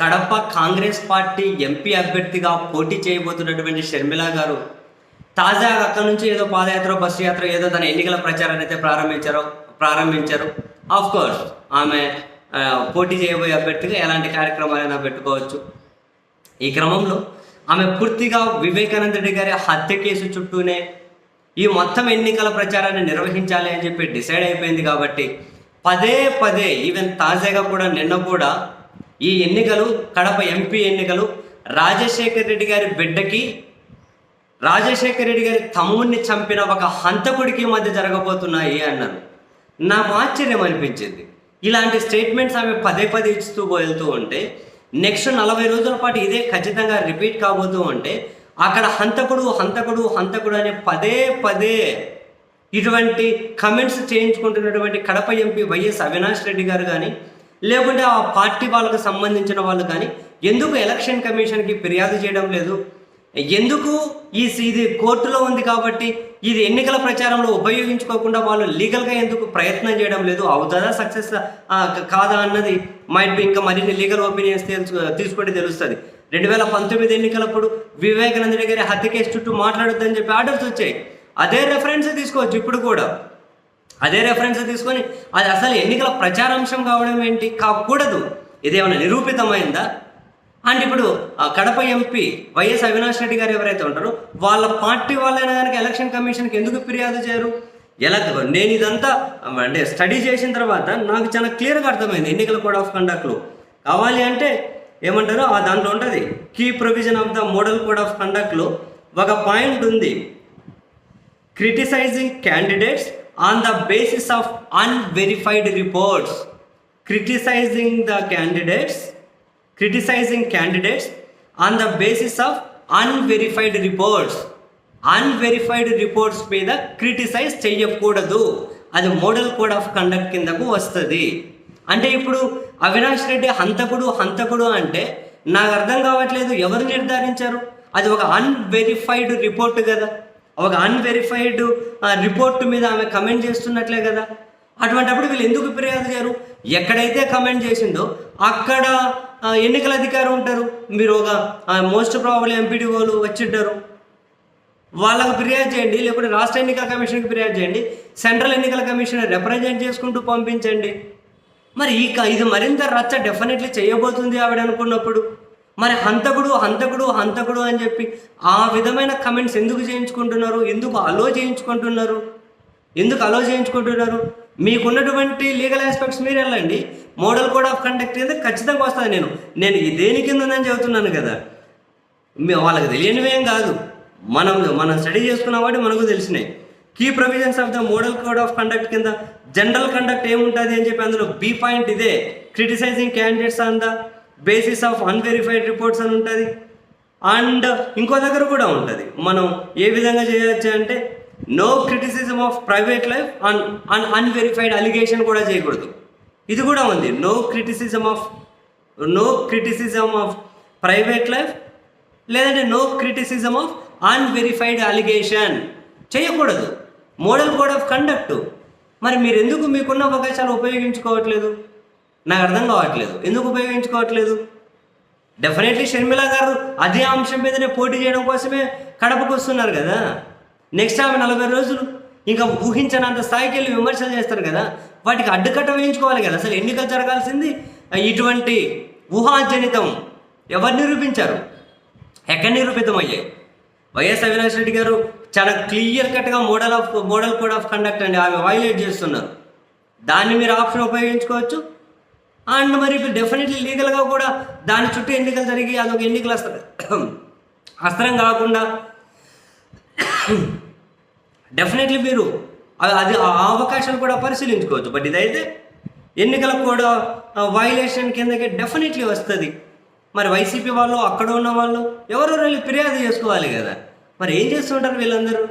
Kadapa Congress party MP అభ్యర్థిగా పోటీ చేయబోతున్నటువంటి షర్మిల గారు తాజాగా అక్కడి నుంచి ఏదో పాదయాత్ర బస్సు యాత్ర ఏదో తన ఎన్నికల ప్రచారాన్ని అయితే ప్రారంభించారు ప్రారంభించారు. ఆఫ్ కోర్స్ ఆమె పోటీ చేయబోయే అభ్యర్థిగా ఎలాంటి కార్యక్రమాలైనా పెట్టుకోవచ్చు. ఈ క్రమంలో ఆమె పూర్తిగా వివేకానంద రెడ్డి గారి హత్య కేసు చుట్టూనే ఈ మొత్తం ఎన్నికల ప్రచారాన్ని నిర్వహించాలి అని చెప్పి డిసైడ్ అయిపోయింది కాబట్టి పదే పదే ఈవెన్ తాజాగా కూడా నిన్న కూడా ఈ ఎన్నికలు కడప ఎంపీ ఎన్నికలు రాజశేఖర్ రెడ్డి గారి బిడ్డకి రాజశేఖర్ రెడ్డి గారి తమ్ముడిని చంపిన ఒక హంతకుడికి మధ్య జరగబోతున్నాయి అన్నారు. నాకు ఆశ్చర్యం అనిపించింది. ఇలాంటి స్టేట్మెంట్స్ ఆమె పదే పదే ఇస్తూ వెళ్తూ ఉంటే నెక్స్ట్ నలభై రోజుల పాటు ఇదే ఖచ్చితంగా రిపీట్ కాబోతూ ఉంటే అక్కడ హంతకుడు హంతకుడు హంతకుడు అనే పదే పదే ఇటువంటి కమెంట్స్ చేయించుకుంటున్నటువంటి కడప ఎంపీ వైఎస్ అవినాష్ రెడ్డి గారు కానీ లేకుంటే ఆ పార్టీ వాళ్ళకు సంబంధించిన వాళ్ళు కానీ ఎందుకు ఎలక్షన్ కమిషన్కి ఫిర్యాదు చేయడం లేదు? ఎందుకు ఈ ఇది కోర్టులో ఉంది కాబట్టి ఇది ఎన్నికల ప్రచారంలో ఉపయోగించుకోకుండా వాళ్ళు లీగల్గా ఎందుకు ప్రయత్నం చేయడం లేదు? అవుతుందా సక్సెస్ కాదా అన్నది మైట్ బి ఇంకా మరిన్ని లీగల్ ఒపీనియన్స్ తెలుసు తీసుకుంటే తెలుస్తుంది. రెండు వేల పంతొమ్మిది ఎన్నికలప్పుడు వివేకానంద గారి హత్య కేసు చుట్టూ మాట్లాడొద్దని చెప్పి ఆర్డర్స్ వచ్చాయి. అదే రెఫరెన్స్ తీసుకోవచ్చు ఇప్పుడు కూడా. అదే రెఫరెన్స్ తీసుకొని అది అసలు ఎన్నికల ప్రచారాంశం కావడం ఏంటి? కాకూడదు. ఇదేమైనా నిరూపితమైందా? అండ్ ఇప్పుడు ఆ కడప ఎంపీ వైఎస్ అవినాష్ రెడ్డి గారు ఎవరైతే ఉంటారో వాళ్ళ పార్టీ వాళ్ళైనా కనుక ఎలక్షన్ కమిషన్కి ఎందుకు ఫిర్యాదు చేయరు? ఎలా నేను ఇదంతా అంటే స్టడీ చేసిన తర్వాత నాకు చాలా క్లియర్గా అర్థమైంది ఎన్నికల కోడ్ ఆఫ్ కండక్ట్లో కావాలి అంటే ఏమంటారు? ఆ దాంట్లో ఉంటుంది. Key provision of the model code of కండక్ట్లో ఒక పాయింట్ ఉంది. Criticising candidates on the basis of unverified reports criticising the candidates criticising candidates on the basis of unverified reports unverified reports మీద criticise చేయకూడదు అది మోడల్ కోడ్ ఆఫ్ కండక్ట్ కిందకు వస్తుంది. అంటే ఇప్పుడు అవినాష్ రెడ్డి హంతకుడు హంతకుడు అంటే నాకు అర్థం కావట్లేదు. ఎవరు నిర్ధారించారు? అది ఒక అన్వెరిఫైడ్ రిపోర్ట్ కదా. ఒక అన్వెరిఫైడ్ రిపోర్ట్ మీద ఆమె కమెంట్ చేస్తున్నట్లే కదా. అటువంటప్పుడు వీళ్ళు ఎందుకు ఫిర్యాదు చేయరు? ఎక్కడైతే కమెంట్ చేసిందో అక్కడ ఎన్నికల అధికారి ఉంటారు. మీరు ఒక మోస్ట్ ప్రాబుల్ ఎంపీడీఓలు వచ్చింటారు. వాళ్ళకు ఫిర్యాదు చేయండి లేకుంటే రాష్ట్ర ఎన్నికల కమిషన్కి ఫిర్యాదు చేయండి సెంట్రల్ ఎన్నికల కమిషన్ రిప్రజెంట్ చేసుకుంటూ పంపించండి. మరి ఈ క- ఇది మరింత రచ్చ డెఫినెట్లీ చేయబోతుంది ఆవిడ అనుకున్నప్పుడు. మరి హంతకుడు హంతకుడు హంతకుడు అని చెప్పి ఆ విధమైన కమెంట్స్ ఎందుకు చేయించుకుంటున్నారు? ఎందుకు అలో చేయించుకుంటున్నారు? ఎందుకు అలో చేయించుకుంటున్నారు? మీకున్నటువంటి లీగల్ ఆస్పెక్ట్స్ మీరు వెళ్ళండి. మోడల్ కోడ్ ఆఫ్ కండక్ట్ కింద ఖచ్చితంగా వస్తుంది. నేను నేను దేని కింద ఉందని చెబుతున్నాను కదా. వాళ్ళకి తెలియనివేం కాదు. మనం మనం స్టడీ చేసుకున్న వాటి మనకు తెలిసినాయి key provisions of the model code of conduct కింద జనరల్ కండక్ట్ ఏముంటుంది అని చెప్పి అందులో బి పాయింట్ ఇదే. Criticising candidates on the basis of unverified reports అని ఉంటుంది. అండ్ ఇంకో దగ్గర కూడా ఉంటుంది. మనం ఏ విధంగా చేయవచ్చు అంటే no criticism of private life un un unverified allegation కూడా చేయకూడదు. ఇది కూడా ఉంది. No criticism of no criticism of private life లేదంటే no criticism of unverified allegation చేయకూడదు. మోడల్ కోడ్ ఆఫ్ కండక్ట్ మరి మీరు ఎందుకు మీకున్న అవకాశాలు ఉపయోగించుకోవట్లేదు? నాకు అర్థం కావట్లేదు. ఎందుకు ఉపయోగించుకోవట్లేదు? డెఫినెట్లీ షర్మిల గారు అదే అంశం మీదనే పోటీ చేయడం కోసమే కడపకు వస్తున్నారు కదా. నెక్స్ట్ ఆమె నలభై రోజులు ఇంకా ఊహించనంత స్థాయికి వెళ్ళి విమర్శలు చేస్తారు కదా. వాటికి అడ్డుకట్ట వేయించుకోవాలి కదా. అసలు ఎన్నికలు జరగాల్సింది? ఇటువంటి ఊహాజనితం ఎవరు నిరూపించారు? ఎక్కడ నిరూపితం అయ్యాయి వైఎస్ అవినాష్ రెడ్డి గారు చాలా క్లియర్ కట్గా model of model code of conduct అండి. ఆమె వైలేట్ చేస్తున్నారు. దాన్ని మీరు ఆప్షన్ ఉపయోగించుకోవచ్చు? అండ్ మరి డెఫినెట్లీ లీగల్గా కూడా దాని చుట్టూ ఎన్నికలు జరిగి అదొక ఎన్నికలు అస్త్రం అస్త్రం కాకుండా డెఫినెట్లీ మీరు అది ఆ అవకాశాలు కూడా పరిశీలించుకోవచ్చు. బట్ ఇదైతే ఎన్నికల కూడా వైలేషన్ కిందకి డెఫినెట్లీ వస్తుంది. మరి వైసీపీ వాళ్ళు అక్కడ ఉన్న వాళ్ళు ఎవరెవరు వెళ్ళి ఫిర్యాదు చేసుకోవాలి కదా. మరి ఏం చేస్తుంటారు వీళ్ళందరూ?